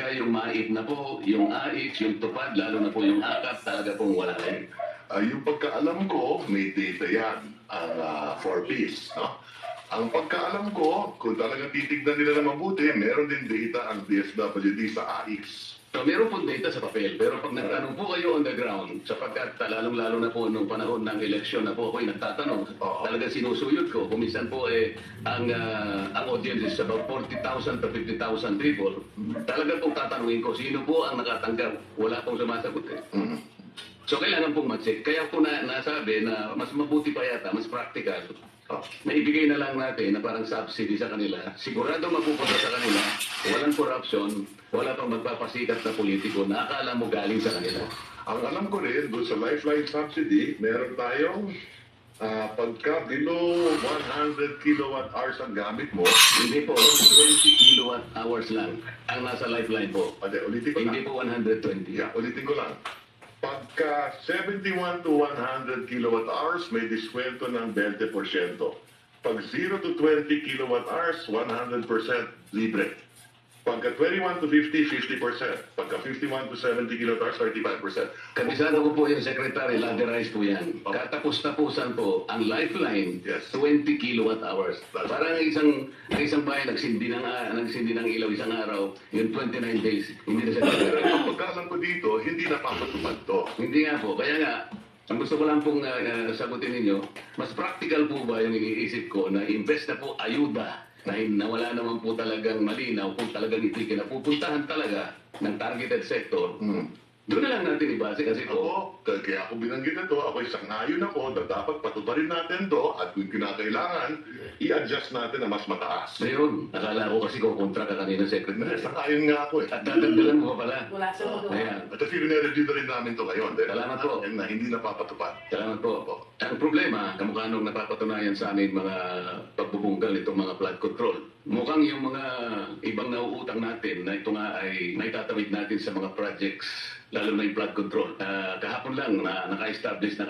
pagka yung MAIP na po, yung AIX, yung tupad, lalo na po yung AKAP, talaga pong wala rin. Ah, yung pagkaalam ko, may data yan, ang ah, 4Ps. No? Ang pagkaalam ko, kung talagang titignan nila na mabuti, meron din data ang DSWD sa AIX. So, meron po data sa papel, pero pag nagtanong po kayo on the ground, sapagkat lalong-lalo na po nung panahon ng eleksyon na po ako'y nagtatanong, Oo. talaga sinusuyod ko. Kung minsan po eh, ang, ah, ang audience is about 40,000 to 50,000 people, talaga pong tatanungin ko, sino po ang nakatanggap? Wala pong sumasagot eh. So, kailangan pong mag-check. Kaya po na, nasabi na mas mabuti pa yata, mas practical, na ibigay na lang natin na parang subsidy sa kanila. Sigurado mapupunta sa kanila, walang corruption, wala pang magpapasikat na politiko na akala mo galing sa kanila. Ang alam ko rin, doon sa Lifeline Subsidy, meron tayong ah, pagka below 100 kilowatt hours ang gamit mo, Hindi po, 20 kilowatt hours lang ang nasa lifeline po. Ade, ulitin ko Hindi lang. po 120. Yeah, ulitin ko lang. Pagka 71 to 100 kilowatt hours, may diskwento ng 20%. Pag 0 to 20 kilowatt hours, 100% libre. Pagka 21 to 50, 50%. Pagka 51 to 70 kilowatt hours, 35%. Kabisado ko po yung secretary, ladderized po yan. Katapos-tapusan po ang lifeline, Yes. 20 kilowatt hours. That's Parang ang isang, ang isang bayan nagsindi ng, ah, nagsindi ng ilaw isang araw, yung 29 days, hindi na siya Pero nagkaroon. ang pagkaalam ko dito, hindi napapatupad to. Hindi nga po. Kaya nga, ang gusto ko lang pong ah, sagutin ninyo, mas practical po ba yung iniisip ko na invest na po ayuda na, na wala naman po talagang malinaw kung talagang ito'y kinapupuntahan talaga ng targeted sector. Hmm. Doon na lang natin ibase kasi po, Ako, kaya ako binanggit ito, ako isang ngayon ako na dapat patuparin natin to at kung kinakailangan, i-adjust natin na mas mataas. Ngayon, nakala ko kasi kung kontra ka kanina, Secretary. Sangayon nga ako eh. At dadagdagan mo pa pala. Wala sa magawa. Ayan. At kasi review na rin namin to ngayon. dahil Salamat po. Na hindi napapatupad. Salamat po. Ang problema, kamukha nung napapatunayan sa amin mga pagbubunggal itong mga flood control. Mukhang yung mga ibang nauutang natin na ito nga ay naitatawid natin sa mga projects, lalo na yung flood control. Ah, kahapon lang na naka-establish na kami